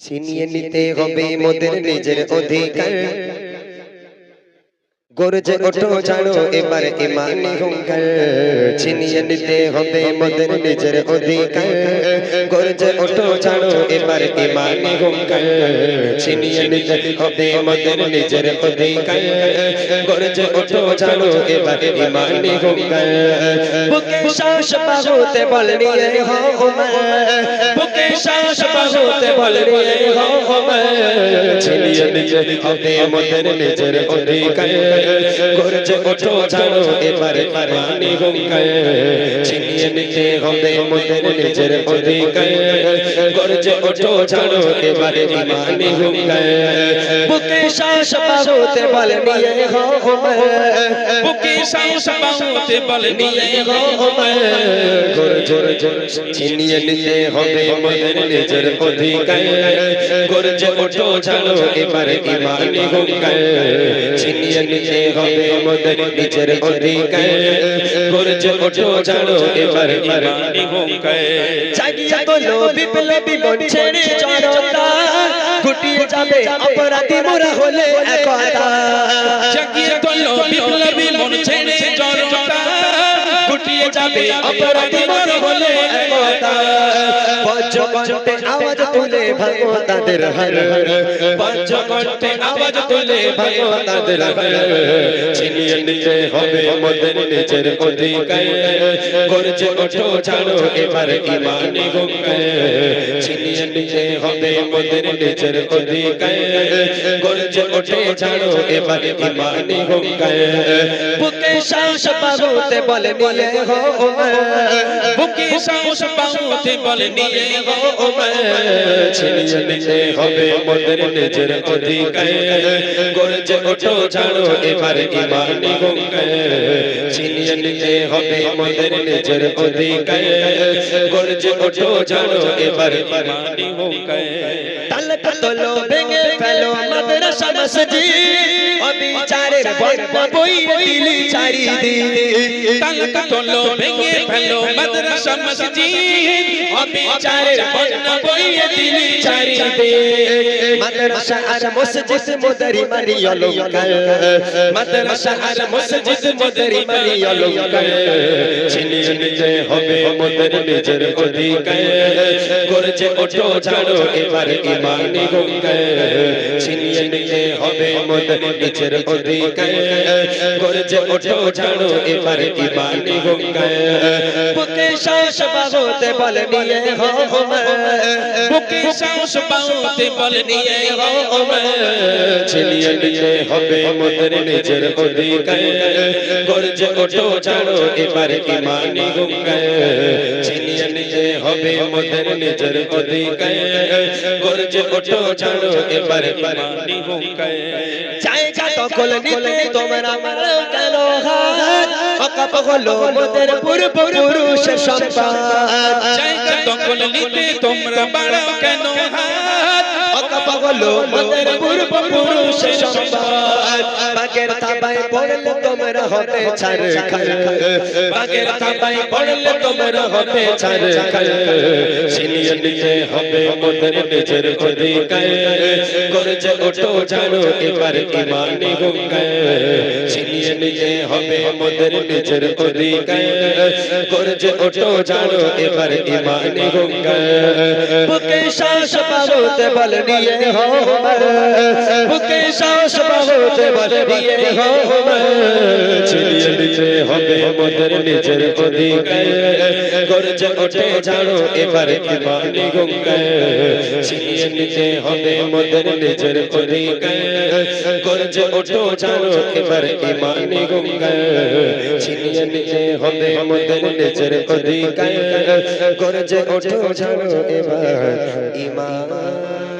ছিনিয়ে নিতে হবে মোদের নিজের অধিকার। গরজে ওঠো ছাড়ো এবার ইমানি হুঙ্কার ছিনিয়ে নিতে হবে মোদের নিজের অধিকার। গরজে ওঠো ছাড়ো এবার ইমানি হুঙ্কার ছিনিয়ে নিতে হবে মোদের নিজের অধিকার। গরজে ওঠো ছাড়ো এবার ইমানি হুঙ্কার বুকে শ্বাস বাহুতে বল নিয়ে হো বুকে শ্বাস বাহুতে বল নিয়ে হো ছিনিয়ে নিতে হবে মোদের নিজের অধিকার। গরজে ওঠো ছাড়ো এবারে পানি হুঙ্কার ছিনিয়ে নিতে হবে মোদের নিজের অধিকার গরজে ওঠো ছাড়ো এবারে পানি হুঙ্কার বুকে শ্বাস বাহুতে বল নিয়ে হো বুকে সাহস বাহুতে বল নিয়ে হো ছিনিয়ে নিতে হবে মোদের নিজের অধিকার গরজে ওঠো ছাড়ো এবারে ইমানি হুঙ্কার ছিনিয়ে নিতে হবে মোদের নিজের অধিকার। গরজে ওঠো ছাড়ো এবারে ইমানি হুঙ্কার জাগিয়ে তোলো বিপ্লবী মন ছেড়ে জনতা গুটিয়ে যাবে অপরাধী মোরা হলে একতা। জাগিয়ে তোলো বিপ্লবী মন ছেড়ে জনতা গুটিয়ে যাবে অপরাধী মোরা হলে একতা। বজ্র পঞ্চকণ্ঠে আওয়াজ তুলে ভাগো তাদের পাঁচ ঘন্টে আওয়াজ তুলে ভাগো তাদের হর ছিনিয়ে নিতে হবে আমাদের নিজের অধিকার করছে ওঠো, ছাড়ো এবার ইমানি হুঙ্কার নিতে হবে মোদের নিজের অধিকার। গরজে ওঠো ছাড়ো এবার ইমানি হুঙ্কার। বুকে শ্বাস বাহুতে বলে নিয়ে হো বুকে সাহস বাহুতে বল নিয়ে হো ছিনিয়ে নিতে হবে মোদের নিজের অধিকার। গরজে ওঠো ছাড়ো এবার ইমানি হুঙ্কার। ছিনিয়ে নিতে হবে মোদের নিজের অধিকার। গরজে ওঠো ছাড়ো এবার ইমানি হুঙ্কার তালক তোলো ভেঙে ফেলো মাদ্রাসা মসজিদ। অবিচারের বন্যা বইয়ে দিলি চারিদিকে তালকা তোলো ভেঙে ফেলো মাদ্রাসা মসজিদ। অবিচারের বন্যা বইয়ে দিলি চারিদিকে মাদ্রাসা আর মসজিদ মোদরি মারি অলঙ্কার। মাদ্রাসা আর মসজিদ মোদরি মারি অলঙ্কার। ছিনিয়ে নিতে হবে মোদের নিজের অধিকার গরজে ওঠো ছাড়ো এবার ইমানি হুঙ্কার ছিনিয়ে নিতে হবে মোদের নিজের অধিকার গরজে ওঠো ছাড়ো এবার ইমানি হুঙ্কার। বুকে শ্বাস বাহুতে বল নিয়ে হো বুকে সাহস বাহুতে বল নিয়ে হো ছিনিয়ে নিতে হবে মোদের নিজের অধিকার। গরজে ওঠো ছাড়ো এবার ইমানি হুঙ্কার। ছিনিয়ে নিতে হবে মোদের নিজের অধিকার। গরজে ওঠো ছাড়ো এবার ইমানি হুঙ্কার। জায়গা নিতে তোমরা মারো কেন হাত অকাপ হলো মোদের পূর্ব পুরুষের সম্পাদ। জায়গা নিতে তোমরা বাড়াও কেন হাত? অকাপ হলো মোদের পূর্ব পুরুষের সম্পাদ বাগের থাবায় পড়লে তোমরা হবে ছাড় খাল বাগের থাবায় পড়লে তোমরা হবে ছাড় খাল ছিনিয়ে নিতে হবে মোদের নিজের অধিকার গরজে ওঠো জানো এবার ইমানি হুঙ্কার ছিনিয়ে নিতে হবে মোদের নিজের অধিকার গরজে ওঠো জানো এবার ইমানি হুঙ্কার বুকে শ্বাস বাহুতে বল নিয়ে হো উমর বুকে শ্বাস বাহুতে নিয়ে হো ছিনিয়ে নিতে হবে মোদের নিজের অধিকার। গরজে ওঠে জানো এবার ইমানি হুঙ্কার ছিনিয়ে নিতে হবে মোদের নিজের অধিকার। গরজে ইমান